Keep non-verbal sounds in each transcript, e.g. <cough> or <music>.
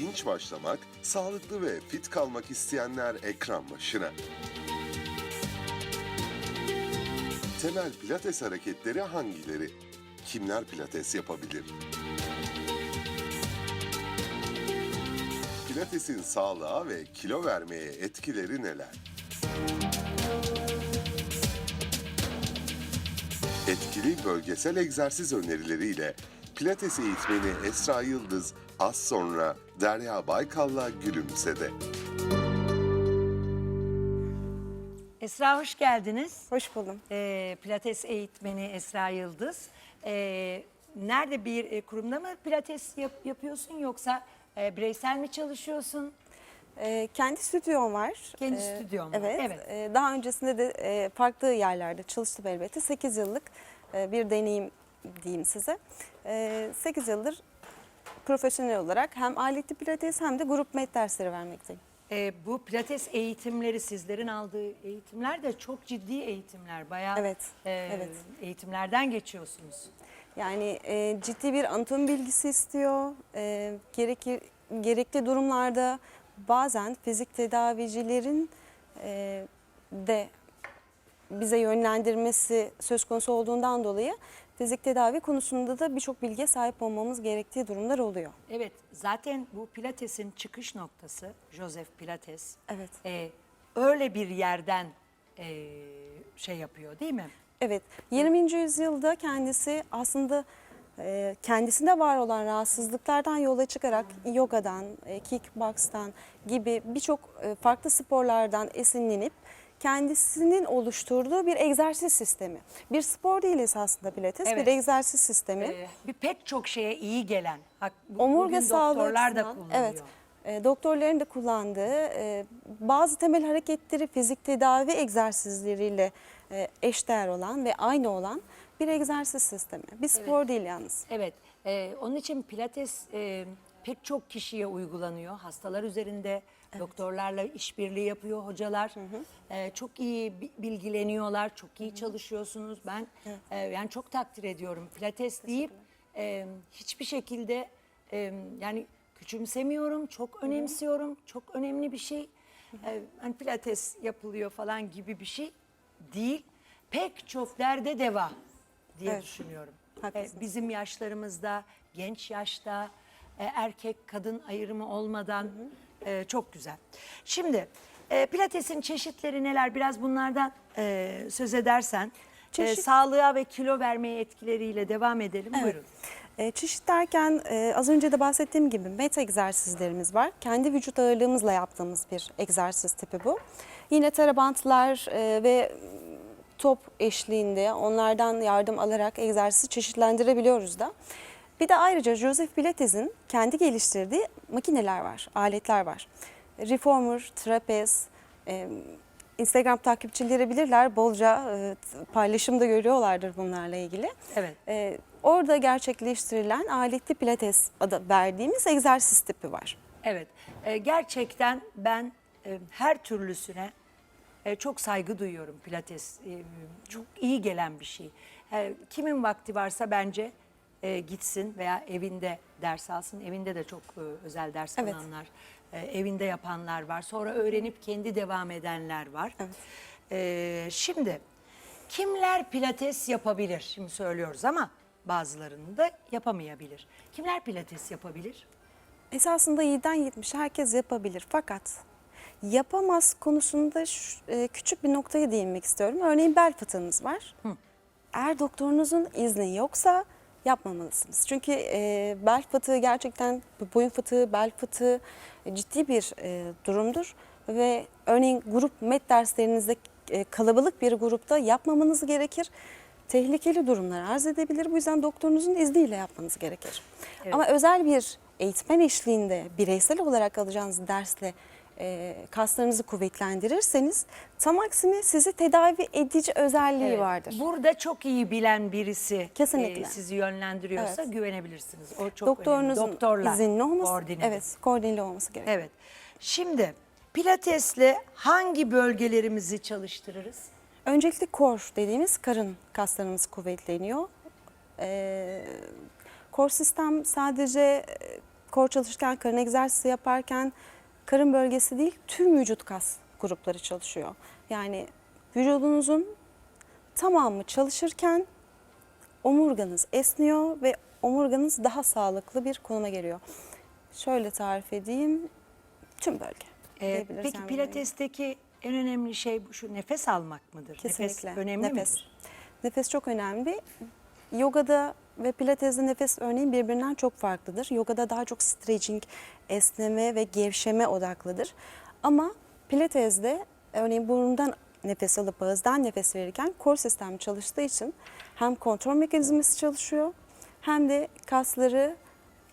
dinç başlamak, sağlıklı ve fit kalmak isteyenler ekran başına. Temel pilates hareketleri hangileri? Kimler pilates yapabilir? Pilatesin sağlığa ve kilo vermeye etkileri neler? Etkili bölgesel egzersiz önerileriyle Pilates eğitmeni Esra Yıldız az sonra Derya Baykal'la Gülümse'de. Esra hoş geldiniz. Hoş buldum. Ee, Pilates eğitmeni Esra Yıldız. Ee, nerede bir e, kurumda mı Pilates yap- yapıyorsun yoksa e, bireysel mi çalışıyorsun? Ee, kendi stüdyom var. Kendi Ee, stüdyon var, Evet. evet. Ee, daha öncesinde de e, farklı yerlerde çalıştım elbette. 8 yıllık e, bir deneyim diyeyim size. E, 8 yıldır profesyonel olarak hem aletli pilates hem de grup met dersleri vermekteyim. Ee, bu Pilates eğitimleri sizlerin aldığı eğitimler de çok ciddi eğitimler. Bayağı Evet, e, evet. eğitimlerden geçiyorsunuz. Yani e, ciddi bir anatomi bilgisi istiyor. E, gerekir, gerekli durumlarda bazen fizik tedavicilerin e, de bize yönlendirmesi söz konusu olduğundan dolayı fizik tedavi konusunda da birçok bilgiye sahip olmamız gerektiği durumlar oluyor. Evet zaten bu Pilates'in çıkış noktası Joseph Pilates. Evet. e, öyle bir yerden e, şey yapıyor değil mi? Evet, 20. yüzyılda kendisi aslında e, kendisinde var olan rahatsızlıklardan yola çıkarak yogadan, e, kickbox'tan gibi birçok e, farklı sporlardan esinlenip kendisinin oluşturduğu bir egzersiz sistemi. Bir spor değil esasında pilates, Evet. bir egzersiz sistemi. Ee, bir pek çok şeye iyi gelen. Bak, bu- Omurga bugün sağlığı doktorlar da açısından, kullanıyor. Evet. E, doktorların da kullandığı e, bazı temel hareketleri fizik tedavi egzersizleriyle e, eşdeğer olan ve aynı olan bir egzersiz sistemi. Bir spor değil yalnız. Evet. e, onun için Pilates e, pek çok kişiye uygulanıyor. Hastalar üzerinde doktorlarla işbirliği yapıyor hocalar. E, çok iyi bi- bilgileniyorlar, çok iyi çalışıyorsunuz. Ben e, yani çok takdir ediyorum. Pilates deyip e, hiçbir şekilde e, yani küçümsemiyorum, çok önemsiyorum. Çok önemli bir şey. E, hani pilates yapılıyor falan gibi bir şey değil. Pek çok derde deva diye Evet. düşünüyorum. Haklısınız. E, bizim yaşlarımızda, genç yaşta, e, erkek kadın ayrımı olmadan e, çok güzel. Şimdi e, pilatesin çeşitleri neler? Biraz bunlardan e, söz edersen. e, Çeşit- sağlığa ve kilo vermeye etkileriyle devam edelim. Buyurun. E, çeşit derken e, az önce de bahsettiğim gibi meta egzersizlerimiz var. Kendi vücut ağırlığımızla yaptığımız bir egzersiz tipi bu. Yine terabantlar e, ve top eşliğinde onlardan yardım alarak egzersizi çeşitlendirebiliyoruz da. Bir de ayrıca Joseph Pilates'in kendi geliştirdiği makineler var, aletler var. Reformer, trapez, e, Instagram takipçileri bilirler. Bolca e, paylaşımda görüyorlardır bunlarla ilgili. Evet. Ee, orada gerçekleştirilen aletli pilates adı verdiğimiz egzersiz tipi var. Evet. E, gerçekten ben e, her türlüsüne e, çok saygı duyuyorum pilates. E, çok iyi gelen bir şey. E, kimin vakti varsa bence e, gitsin veya evinde ders alsın. Evinde de çok e, özel ders Evet. alanlar, e, evinde yapanlar var. Sonra öğrenip kendi devam edenler var. Evet. E, şimdi kimler pilates yapabilir? Şimdi söylüyoruz ama bazılarını da yapamayabilir. Kimler pilates yapabilir? Esasında 7'den 70 herkes yapabilir fakat yapamaz konusunda şu- e, küçük bir noktaya değinmek istiyorum. Örneğin bel fıtığınız var. Eğer doktorunuzun izni yoksa yapmamalısınız. Çünkü e, bel fıtığı gerçekten boyun fıtığı, bel fıtığı e, ciddi bir e, durumdur. Ve örneğin grup met derslerinizde e, kalabalık bir grupta yapmamanız gerekir. Tehlikeli durumlar arz edebilir. Bu yüzden doktorunuzun izniyle yapmanız gerekir. Ama özel bir eğitmen eşliğinde bireysel olarak alacağınız dersle e, kaslarınızı kuvvetlendirirseniz tam aksine sizi tedavi edici özelliği Evet. vardır. Burada çok iyi bilen birisi Kesinlikle. e, sizi yönlendiriyorsa Evet. güvenebilirsiniz. O çok Doktorunuzun önemli. Doktorla izinli olması, koordineli. evet, koordineli olması gerekiyor. Evet. Şimdi pilatesle hangi bölgelerimizi çalıştırırız? Öncelikle core dediğimiz karın kaslarımız kuvvetleniyor. Ee, core sistem sadece e, kor çalışırken, karın egzersizi yaparken karın bölgesi değil tüm vücut kas grupları çalışıyor. Yani vücudunuzun tamamı çalışırken omurganız esniyor ve omurganız daha sağlıklı bir konuma geliyor. Şöyle tarif edeyim. Tüm bölge. Ee, peki pilatesteki en önemli şey bu şu nefes almak mıdır? Kesinlikle. Nefes önemli nefes. midir? Nefes çok önemli. Yogada ve pilatesde nefes örneğin birbirinden çok farklıdır. Yogada daha çok stretching, esneme ve gevşeme odaklıdır. Ama pilatesde örneğin burundan nefes alıp ağızdan nefes verirken kor sistemi çalıştığı için hem kontrol mekanizması çalışıyor hem de kasları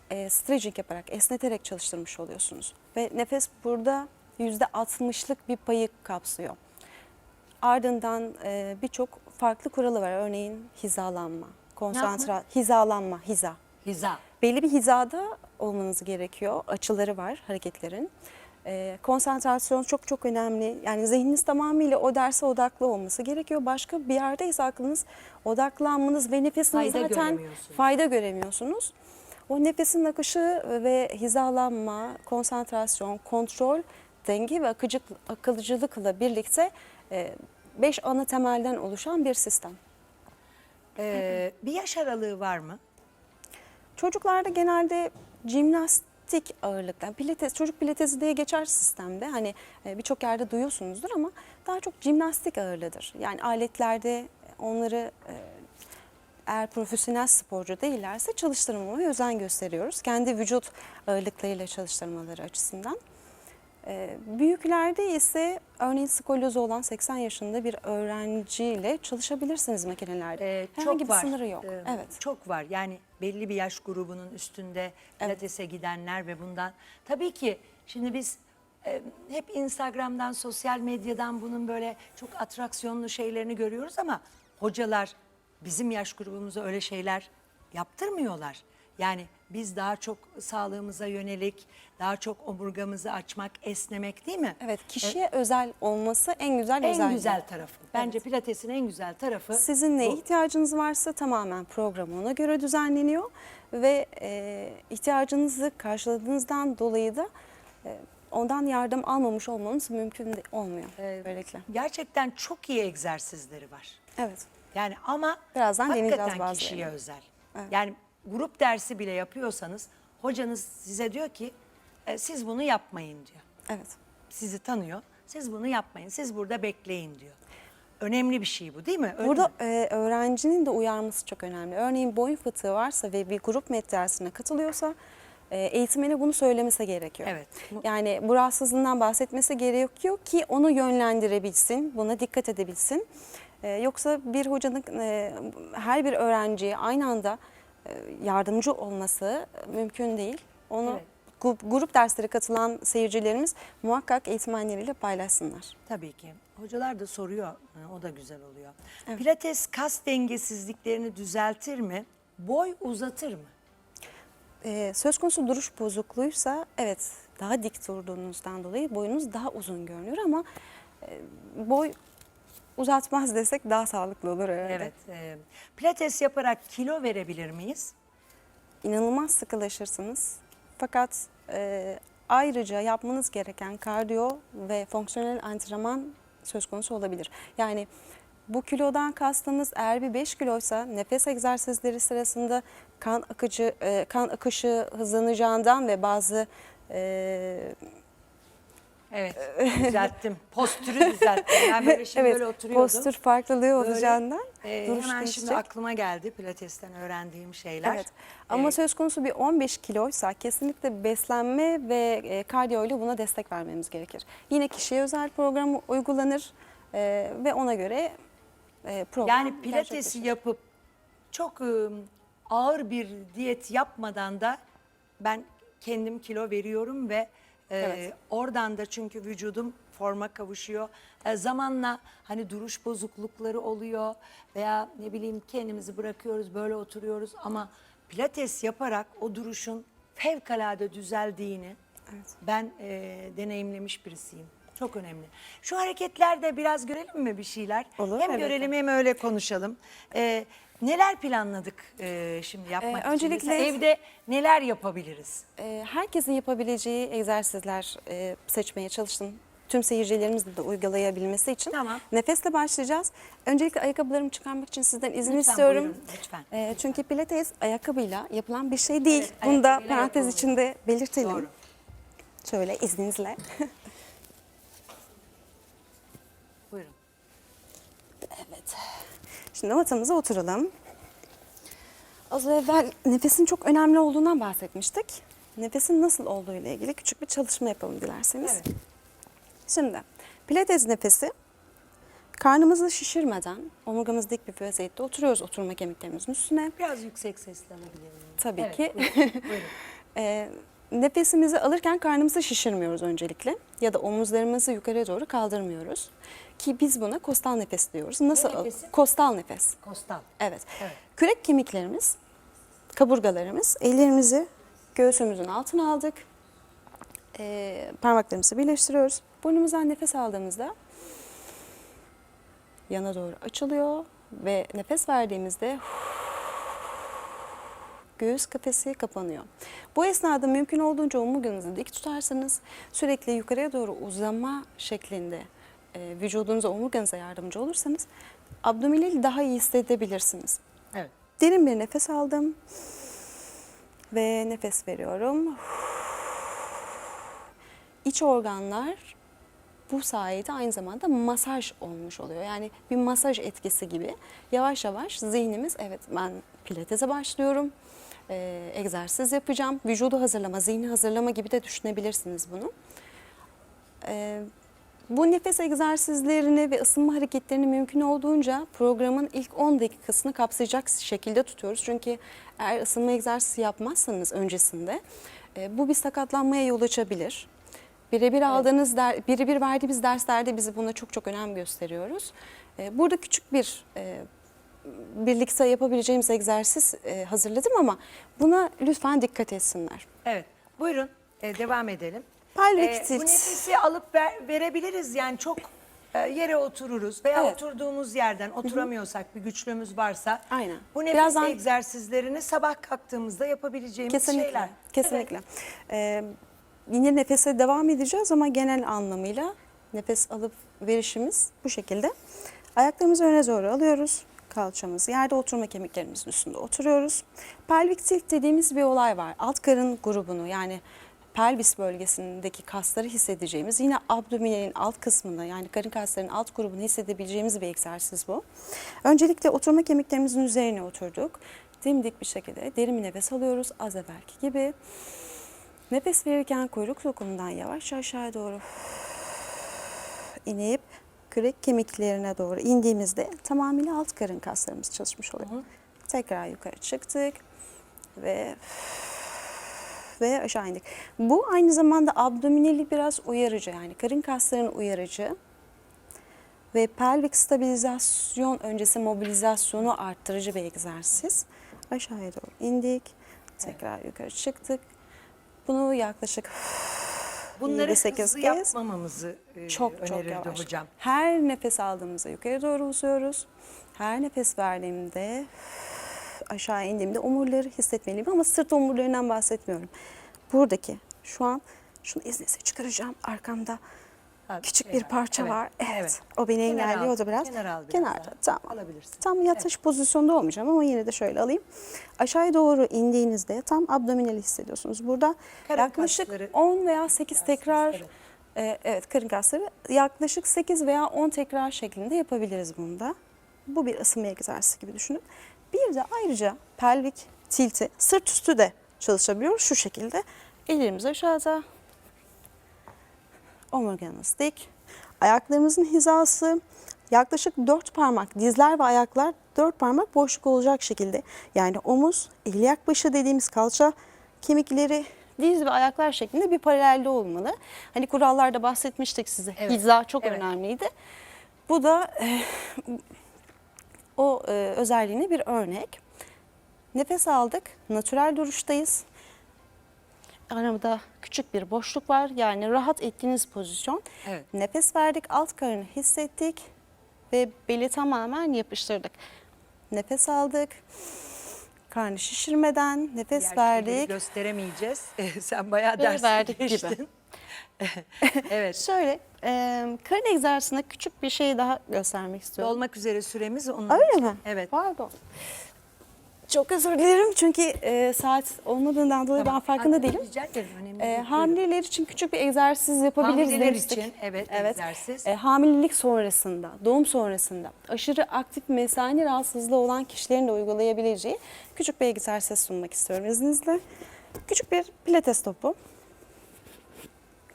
e, stretching yaparak, esneterek çalıştırmış oluyorsunuz. Ve nefes burada %60'lık bir payı kapsıyor. Ardından e, birçok farklı kuralı var. Örneğin hizalanma, konsantra, hizalanma, hiza. Hiza. Belli bir hizada olmanız gerekiyor. Açıları var hareketlerin. E, konsantrasyon çok çok önemli. Yani zihniniz tamamıyla o derse odaklı olması gerekiyor. Başka bir yerdeyse aklınız odaklanmanız ve nefesiniz Fayda zaten göremiyorsunuz. fayda göremiyorsunuz. O nefesin akışı ve hizalanma, konsantrasyon, kontrol, denge ve akıcı, akılcılıkla birlikte e, beş ana temelden oluşan bir sistem. Ee, bir yaş aralığı var mı? Çocuklarda genelde jimnastik ağırlıkta, pilates, çocuk pilatesi diye geçer sistemde. Hani e, birçok yerde duyuyorsunuzdur ama daha çok jimnastik ağırlığıdır. Yani aletlerde onları e, eğer profesyonel sporcu değillerse çalıştırmamaya özen gösteriyoruz. Kendi vücut ağırlıklarıyla çalıştırmaları açısından. E, Büyüklerde ise örneğin skolyozu olan 80 yaşında bir öğrenciyle çalışabilirsiniz makinelerde. Ee, Herhangi çok bir var. sınırı yok. Ee, evet. Çok var. Yani belli bir yaş grubunun üstünde pilatese gidenler ve bundan. Tabii ki şimdi biz e, hep Instagram'dan, sosyal medyadan bunun böyle çok atraksiyonlu şeylerini görüyoruz ama hocalar bizim yaş grubumuza öyle şeyler yaptırmıyorlar. Yani biz daha çok sağlığımıza yönelik, daha çok omurgamızı açmak, esnemek değil mi? Evet, kişiye özel olması en güzel En özelliği. güzel tarafı. Bence pilatesin en güzel tarafı Sizin neye bu. ihtiyacınız varsa tamamen program ona göre düzenleniyor ve e, ihtiyacınızı karşıladığınızdan dolayı da e, ondan yardım almamış olmanız mümkün de olmuyor Ee, böylelikle. Gerçekten çok iyi egzersizleri var. Evet. Yani ama Birazdan hakikaten bazılarını. kişiye özel. Yani grup dersi bile yapıyorsanız hocanız size diyor ki "E, siz bunu yapmayın diyor. Evet. Sizi tanıyor. Siz bunu yapmayın. Siz burada bekleyin diyor. Önemli bir şey bu değil mi? Öyle Burada mi? e, öğrencinin de uyarması çok önemli. Örneğin boyun fıtığı varsa ve bir grup met dersine katılıyorsa e, eğitmene bunu söylemesi gerekiyor. Evet. Bu- Yani bu rahatsızlığından bahsetmesi gerekiyor ki onu yönlendirebilsin, buna dikkat edebilsin. E, yoksa bir hocanın e, her bir öğrenciye aynı anda yardımcı olması mümkün değil. Onu Evet. grup, derslere katılan seyircilerimiz muhakkak eğitmenleriyle paylaşsınlar. Tabii ki. Hocalar da soruyor. O da güzel oluyor. Pilates kas dengesizliklerini düzeltir mi? Boy uzatır mı? Ee, söz konusu duruş bozukluğuysa evet daha dik durduğunuzdan dolayı boyunuz daha uzun görünüyor ama e, boy uzatmaz desek daha sağlıklı olur herhalde. Evet. e, pilates yaparak kilo verebilir miyiz? İnanılmaz sıkılaşırsınız fakat e, ayrıca yapmanız gereken kardiyo ve fonksiyonel antrenman söz konusu olabilir. Yani bu kilodan kastınız eğer bir 5 kiloysa nefes egzersizleri sırasında kan akıcı e, kan akışı hızlanacağından ve bazı e, Evet. <laughs> düzelttim. Postürü düzelttim. Ben böyle şimdi evet böyle oturuyordum. postür farklılığı Böyle, olacağından e, duruş hemen değişecek. şimdi aklıma geldi pilatesten öğrendiğim şeyler. Evet. Ama E, söz konusu bir 15 kiloysa kesinlikle beslenme ve e, kardiyo ile buna destek vermemiz gerekir. Yine kişiye özel program uygulanır e, ve ona göre e, program yani pilatesi yapıp çok ıı, ağır bir diyet yapmadan da ben kendim kilo veriyorum ve e, Evet. oradan da çünkü vücudum forma kavuşuyor. E, zamanla hani duruş bozuklukları oluyor veya ne bileyim kendimizi bırakıyoruz böyle oturuyoruz ama pilates yaparak o duruşun fevkalade düzeldiğini ben e, deneyimlemiş birisiyim. Çok önemli. Şu hareketlerde biraz görelim mi bir şeyler? Olur, hem evet. görelim hem öyle konuşalım. E, neler planladık e, şimdi yapmak Ee, için? öncelikle- Mesela evde neler yapabiliriz? Ee, herkesin yapabileceği egzersizler e, seçmeye çalıştım. Tüm seyircilerimizin de uygulayabilmesi için. Tamam. Nefesle başlayacağız. Öncelikle ayakkabılarımı çıkarmak için sizden izin Lütfen, istiyorum. buyurun, lütfen. Ee, çünkü pilates ayakkabıyla yapılan bir şey değil. Evet, Bunu da parantez yapılmıyor. içinde belirtelim. Doğru. Şöyle izninizle. <laughs> Buyurun. Evet. Şimdi masamıza oturalım. Az evvel nefesin çok önemli olduğundan bahsetmiştik. Nefesin nasıl olduğu ile ilgili küçük bir çalışma yapalım dilerseniz. Evet. Şimdi pilates nefesi karnımızı şişirmeden omurgamız dik bir vaziyette oturuyoruz oturma kemiklerimizin üstüne. Biraz yüksek sesle alabilir miyim? Tabii Evet, ki. buyurun, buyurun. <laughs> Ee, nefesimizi alırken karnımızı şişirmiyoruz öncelikle ya da omuzlarımızı yukarı doğru kaldırmıyoruz. Ki biz buna kostal nefes diyoruz. Nasıl? nefesi? Kostal nefes. Kostal. Evet. Evet. Kürek kemiklerimiz, kaburgalarımız, ellerimizi göğsümüzün altına aldık. Ee, parmaklarımızı birleştiriyoruz. Burnumuzdan nefes aldığımızda yana doğru açılıyor ve nefes verdiğimizde göğüs kafesi kapanıyor. Bu esnada mümkün olduğunca omurganızı dik tutarsanız sürekli yukarıya doğru uzama şeklinde e, vücudunuza omurganıza yardımcı olursanız abdominali daha iyi hissedebilirsiniz. Evet. Derin bir nefes aldım ve nefes veriyorum. İç organlar bu sayede aynı zamanda masaj olmuş oluyor. Yani bir masaj etkisi gibi yavaş yavaş zihnimiz evet ben pilatese başlıyorum, e, egzersiz yapacağım, vücudu hazırlama, zihni hazırlama gibi de düşünebilirsiniz bunu. E, bu nefes egzersizlerini ve ısınma hareketlerini mümkün olduğunca programın ilk 10 dakikasını kapsayacak şekilde tutuyoruz. Çünkü eğer ısınma egzersizi yapmazsanız öncesinde e, bu bir sakatlanmaya yol açabilir. Birebir aldığınız, der, birebir verdiğimiz derslerde bizi buna çok çok önem gösteriyoruz. E, burada küçük bir e, birlikte yapabileceğimiz egzersiz e, hazırladım ama buna lütfen dikkat etsinler. Evet. Buyurun. e, devam edelim. Pelvik E, bu nefesi alıp ver- verebiliriz. Yani çok e, yere otururuz veya Evet. oturduğumuz yerden oturamıyorsak bir güçlüğümüz varsa Aynen. bu nefes Birazdan- egzersizlerini sabah kalktığımızda yapabileceğimiz Kesinlikle. şeyler. Kesinlikle. Ee, yine nefese devam edeceğiz ama genel anlamıyla nefes alıp verişimiz bu şekilde. Ayaklarımızı öne doğru alıyoruz. Kalçamızı yerde oturma kemiklerimizin üstünde oturuyoruz. Pelvik tilt dediğimiz bir olay var. Alt karın grubunu yani pelvis bölgesindeki kasları hissedeceğimiz yine abdominalin alt kısmında yani karın kaslarının alt grubunu hissedebileceğimiz bir egzersiz bu. Öncelikle oturma kemiklerimizin üzerine oturduk. Dimdik bir şekilde derin bir nefes alıyoruz az evvelki gibi. Nefes verirken kuyruk sokumundan yavaş aşağı doğru inip kürek kemiklerine doğru indiğimizde tamamıyla alt karın kaslarımız çalışmış oluyor. Tekrar yukarı çıktık ve ve aşağı indik. Bu aynı zamanda abdominali biraz uyarıcı yani karın kaslarını uyarıcı ve pelvik stabilizasyon öncesi mobilizasyonu arttırıcı bir egzersiz. Aşağıya doğru indik. Tekrar yukarı çıktık. Bunu yaklaşık Bunları 7-8 hızlı kez yapmamamızı e, çok çok önerirdi yavaş. hocam. Her nefes aldığımızda yukarı doğru uzuyoruz. Her nefes verdiğimde aşağı indiğimde omurları hissetmeliyim ama sırt omurlarından bahsetmiyorum. Buradaki şu an şunu izninizle çıkaracağım arkamda. Küçük şey bir var. parça Evet, var. Evet. evet. O beni Kenara al, engelliyor da biraz. kenara al biraz Kenarda. daha. Tamam. Alabilirsin. Tam yatış pozisyonda olmayacağım ama yine de şöyle alayım. Aşağıya doğru indiğinizde tam abdominali hissediyorsunuz. Burada Karın yaklaşık kasları. 10 veya 8 tekrar evet. e, evet karın kasları yaklaşık 8 veya 10 tekrar şeklinde yapabiliriz bunu da. Bu bir ısınma egzersizi gibi düşünün. Bir de ayrıca pelvik tilti sırt üstü de çalışabiliyor şu şekilde. Ellerimiz aşağıda, omurgamız dik. Ayaklarımızın hizası yaklaşık dört parmak, dizler ve ayaklar dört parmak boşluk olacak şekilde. Yani omuz, ilyak başı dediğimiz kalça kemikleri diz ve ayaklar şeklinde bir paralelde olmalı. Hani kurallarda bahsetmiştik size. Evet, Hiza çok evet. önemliydi. Bu da eh, o e, özelliğine bir örnek. Nefes aldık, natürel duruştayız. Aramda küçük bir boşluk var. Yani rahat ettiğiniz pozisyon. Evet. Nefes verdik, alt karını hissettik ve beli tamamen yapıştırdık. Nefes aldık. Karnı şişirmeden nefes Diğer verdik. gösteremeyeceğiz. <laughs> Sen bayağı ders verdik gibi. geçtin. <laughs> evet. Şöyle e, karın egzersizinde küçük bir şey daha göstermek istiyorum. Olmak üzere süremiz onun Öyle için. mi? Evet. Pardon. Çok özür dilerim çünkü e, saat olmadığından dolayı ben farkında Hatta değilim. Rica ederim. Önemli E, hamileler için küçük bir egzersiz yapabiliriz Hamileler demiştik. için, evet, egzersiz. E, hamilelik sonrasında, doğum sonrasında aşırı aktif mesane rahatsızlığı olan kişilerin de uygulayabileceği küçük bir egzersiz sunmak istiyorum izninizle. Küçük bir pilates topu.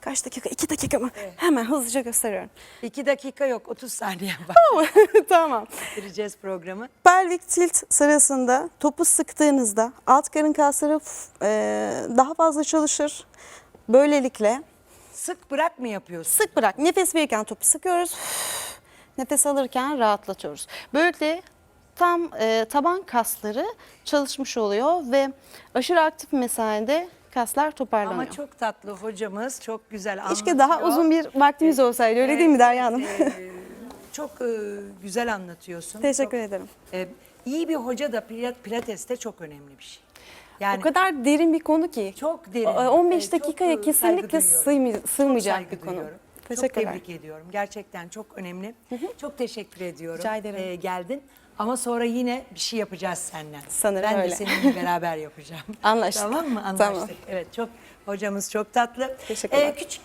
Kaç dakika? İki dakika mı? Hemen hızlıca gösteriyorum. İki dakika yok, 30 saniye var. <laughs> tamam. Bitireceğiz programı. Pelvik tilt sırasında topu sıktığınızda alt karın kasları e, daha fazla çalışır. Böylelikle Sık bırak mı yapıyorsun? sık bırak. Nefes verirken topu sıkıyoruz. Nefes alırken rahatlatıyoruz. Böylelikle tam e, taban kasları çalışmış oluyor ve aşırı aktif mesaide kaslar toparlanıyor. Ama çok tatlı hocamız, çok güzel anlatıyor. Keşke daha uzun bir vaktimiz olsaydı öyle değil mi Derya Hanım? Ee, çok e, güzel anlatıyorsun. Teşekkür Çok, ederim. e, iyi bir hoca da pilat- pilateste çok önemli bir şey. Yani o kadar derin bir konu ki. çok derin. O- 15 e, çok, dakikaya e, kesinlikle saygı duyuyorum. sığmay- sığmayacak Çok bir konu. duyuyorum. Çok Teşekkürler. tebrik ediyorum. Gerçekten çok önemli. Çok teşekkür ediyorum. Rica ederim. Ee, geldin. Ama sonra yine bir şey yapacağız senden. Sanırım ben öyle. de seninle beraber yapacağım. <laughs> Anlaştık. Tamam mı? Anlaştık. Tamam. Evet çok hocamız çok tatlı. Teşekkürler. küçük